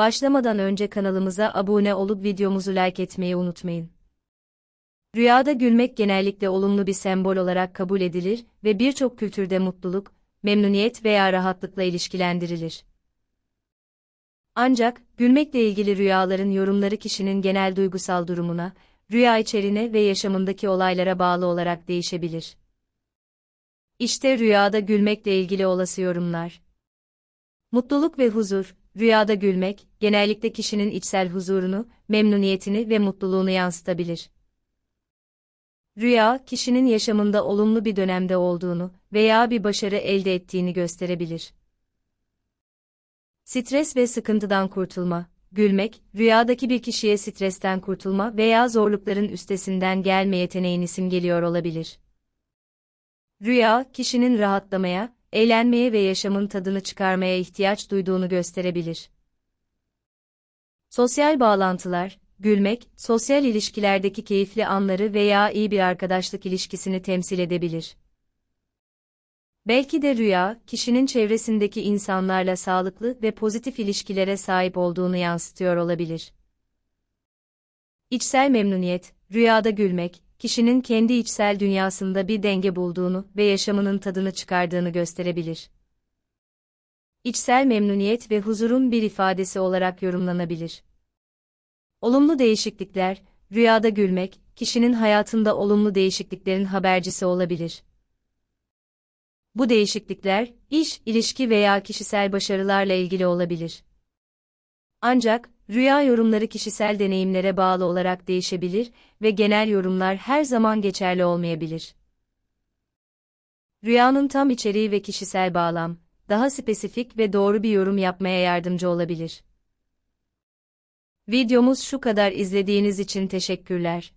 Başlamadan önce kanalımıza abone olup videomuzu like etmeyi unutmayın. Rüyada gülmek genellikle olumlu bir sembol olarak kabul edilir ve birçok kültürde mutluluk, memnuniyet veya rahatlıkla ilişkilendirilir. Ancak, gülmekle ilgili rüyaların yorumları kişinin genel duygusal durumuna, rüya içeriğine ve yaşamındaki olaylara bağlı olarak değişebilir. İşte rüyada gülmekle ilgili olası yorumlar. Mutluluk ve huzur, rüyada gülmek, genellikle kişinin içsel huzurunu, memnuniyetini ve mutluluğunu yansıtabilir. Rüya, kişinin yaşamında olumlu bir dönemde olduğunu veya bir başarı elde ettiğini gösterebilir. Stres ve sıkıntıdan kurtulma, gülmek, rüyadaki bir kişiye stresten kurtulma veya zorlukların üstesinden gelme yeteneğini simgeliyor olabilir. Rüya, kişinin rahatlamaya, eğlenmeye ve yaşamın tadını çıkarmaya ihtiyaç duyduğunu gösterebilir. Sosyal bağlantılar, gülmek, sosyal ilişkilerdeki keyifli anları veya iyi bir arkadaşlık ilişkisini temsil edebilir. Belki de rüya, kişinin çevresindeki insanlarla sağlıklı ve pozitif ilişkilere sahip olduğunu yansıtıyor olabilir. İçsel memnuniyet, rüyada gülmek, kişinin kendi içsel dünyasında bir denge bulduğunu ve yaşamının tadını çıkardığını gösterebilir. İçsel memnuniyet ve huzurun bir ifadesi olarak yorumlanabilir. Olumlu değişiklikler, rüyada gülmek, kişinin hayatında olumlu değişikliklerin habercisi olabilir. Bu değişiklikler, iş, ilişki veya kişisel başarılarla ilgili olabilir. Ancak, rüya yorumları kişisel deneyimlere bağlı olarak değişebilir ve genel yorumlar her zaman geçerli olmayabilir. Rüyanın tam içeriği ve kişisel bağlam, daha spesifik ve doğru bir yorum yapmaya yardımcı olabilir. Videomuz şu kadar izlediğiniz için teşekkürler.